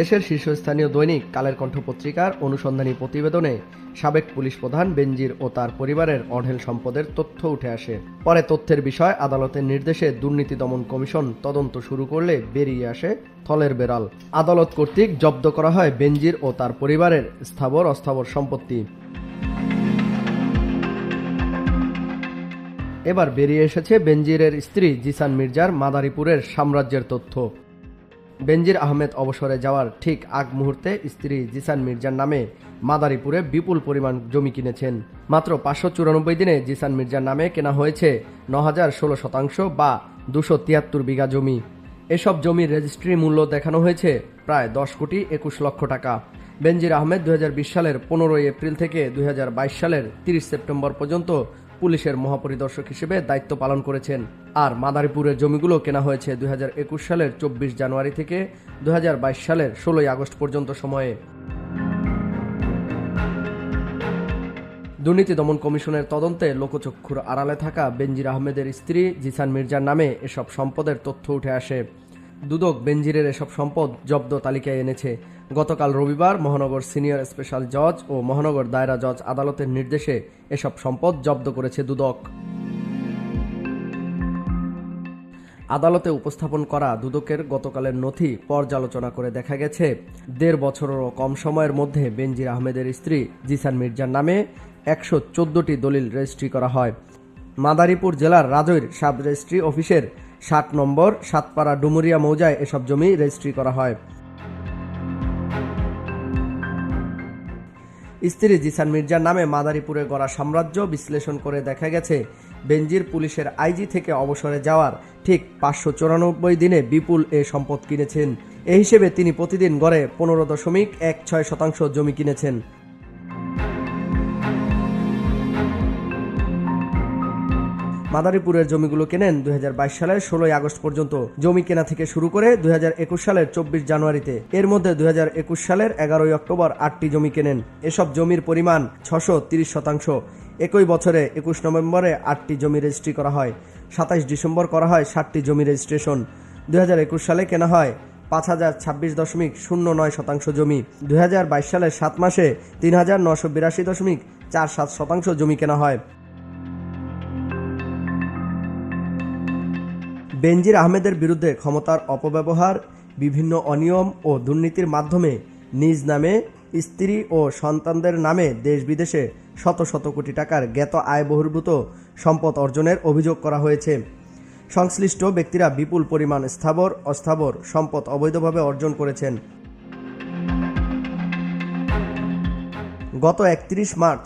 দেশের শীর্ষস্থানীয় দৈনিক কালের কণ্ঠ পত্রিকার অনুসন্ধানী প্রতিবেদনে সাবেক পুলিশ প্রধান বেনজির ও তার পরিবারের অঢেল সম্পদের তথ্য উঠে আসে। পরে তথ্যের বিষয়, আদালতের নির্দেশে দুর্নীতি দমন কমিশন তদন্ত শুরু করলে বেরিয়ে আসে থলের বেড়াল। আদালত কর্তৃক জব্দ করা হয় বেনজির ও তার পরিবারের স্থাবর অস্থাবর সম্পত্তি। এবার বেরিয়ে এসেছে বেনজিরের স্ত্রী জিসান মির্জার মাদারীপুরের সাম্রাজ্যের তথ্য। বেনজির আহমেদ অবসরে যাওয়ার ঠিক আগ মুহূর্তে স্ত্রী জিসান মির্জার নামে মাদারীপুরে বিপুল পরিমাণ জমি কিনেছেন। মাত্র পাঁচশো চুরানব্বই দিনে জিসান মির্জার নামে কেনা হয়েছে ন হাজার ষোলো শতাংশ বা দুশো তিয়াত্তর বিঘা জমি। এসব জমির রেজিস্ট্রি মূল্য দেখানো হয়েছে প্রায় দশ কোটি একুশ লক্ষ টাকা। বেনজির আহমেদ দু হাজার বিশ সালের পনেরোই এপ্রিল থেকে দু হাজার বাইশ সালের তিরিশ সেপ্টেম্বর পর্যন্ত পুলিশের মহাপরিদর্শক হিসেবে দায়িত্ব পালন করেছেন। আর মাদারীপুরের জমিগুলো কেনা হয়েছে দু হাজার একুশ সালের চব্বিশ জানুয়ারি থেকে দুই সালের ষোলোই আগস্ট পর্যন্ত সময়ে। দুর্নীতি দমন কমিশনের তদন্তে লোকচক্ষুর আড়ালে থাকা বেনজির আহমেদের স্ত্রী জিসান মির্জার নামে এসব সম্পদের তথ্য উঠে আসে। দুদক বেনজিরের এসব সম্পদ জব্দ তালিকায় এনেছে। গতকাল রবিবার মহানগর সিনিয়র স্পেশাল জজ ও মহানগর দায়রা জজ আদালতের নির্দেশে এসব সম্পদ জব্দ করেছে দুদক। আদালতে উপস্থাপন করা দুদকের গতকালের নথি পর্যালোচনা করে দেখা গেছে, দেড় বছরেরও কম সময়ের মধ্যে বেনজির আহমেদের স্ত্রী জিসান মির্জার নামে একশো চোদ্দটি দলিল রেজিস্ট্রি করা হয়। মাদারীপুর জেলার রাজৈর সাব রেজিস্ট্রি অফিসের ষাট নম্বর সাতপাড়া ডুমুরিয়া মৌজায় এসব জমি রেজিস্ট্রি করা হয়। স্ত্রী জিসান মির্জার নামে মাদারীপুরে গড়া সাম্রাজ্য বিশ্লেষণ করে দেখা গেছে বেঞ্জির পুলিশের আইজি থেকে অবসরে যাওয়ার ঠিক পাঁচশো চুরানব্বই দিনে বিপুল এ সম্পদ কিনেছেন। এ হিসেবে তিনি প্রতিদিন গড়ে পনেরো দশমিক এক ছয় শতাংশ জমি কিনেছেন। মাদারীপুরের জমিগুলো কেনেন দুই হাজার বাইশ সালের ষোলোই আগস্ট পর্যন্ত। জমি কেনা থেকে শুরু করে দুই হাজার একুশ সালের চব্বিশ জানুয়ারিতে। এর মধ্যে দুই হাজার একুশ সালের এগারোই অক্টোবর আটটি জমি কেনেন। এসব জমির পরিমাণ ছশো শতাংশ। একই বছরে একুশ নভেম্বরে আটটি জমি রেজিস্ট্রি করা হয়। সাতাইশ ডিসেম্বর করা হয় ষাটটি জমি রেজিস্ট্রেশন। দুই হাজার একুশ সালে কেনা হয় পাঁচ হাজার ছাব্বিশ দশমিক শূন্য নয় শতাংশ জমি। দু হাজার বাইশ সালের সাত মাসে তিন হাজার নশো বিরাশি দশমিক চার সাত শতাংশ জমি কেনা হয়। বেনজির আহমেদের বিরুদ্ধে ক্ষমতার অপব্যবহার, বিভিন্ন অনিয়ম ও দুর্নীতির মাধ্যমে নিজ নামে স্ত্রী ও সন্তানদের নামে দেশ বিদেশে শত শত কোটি টাকার জ্ঞাত আয় বহির্ভূত সম্পদ অর্জনের অভিযোগ করা হয়েছে। সংশ্লিষ্ট ব্যক্তিরা বিপুল পরিমাণ স্থাবর, অস্থাবর সম্পদ অবৈধভাবে অর্জন করেছেন। গত একত্রিশ মার্চ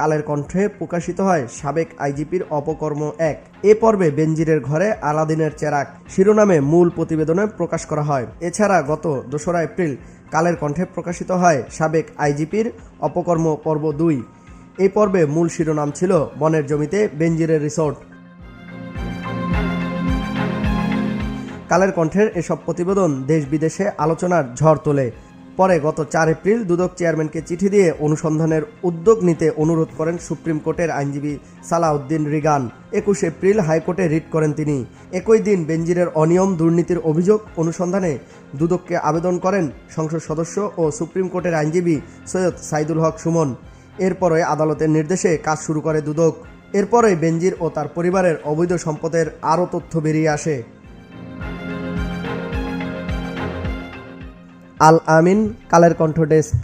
কালের কণ্ঠে প্রকাশিত হয় সাবেক আইজিপির অপকর্ম এক। এ পর্বে বেনজিরের ঘরে আলাদিনের চেরাক শিরোনামে মূল প্রতিবেদনে প্রকাশ করা হয়। এছাড়া গত দোসরা এপ্রিল কালের কণ্ঠে প্রকাশিত হয় সাবেক আইজিপির অপকর্ম পর্ব দুই। এই পর্বে মূল শিরোনাম ছিল বনের জমিতে বেনজিরের রিসোর্ট। কালের কণ্ঠের এসব প্রতিবেদন দেশ বিদেশে আলোচনার ঝড় তোলে। পরে গত চার এপ্রিল দুদক চেয়ারম্যানকে চিঠি দিয়ে অনুসন্ধানের উদ্যোগ নিতে অনুরোধ করেন সুপ্রিম কোর্টের আইনজীবী সালাউদ্দিন রিগান। একুশ এপ্রিল হাইকোর্টে রিট করেন তিনি। একই দিন বেনজিরের অনিয়ম দুর্নীতির অভিযোগ অনুসন্ধানে দুদককে আবেদন করেন সংসদ সদস্য ও সুপ্রিম কোর্টের আইনজীবী সৈয়দ সাইদুল হক সুমন। এরপরে আদালতের নির্দেশে কাজ শুরু করে দুদক। এরপরে বেনজির ও তার পরিবারের অবৈধ সম্পদের আরও তথ্য বেরিয়ে আসে। আল আমিন কালের কণ্ঠ ডেস্ক।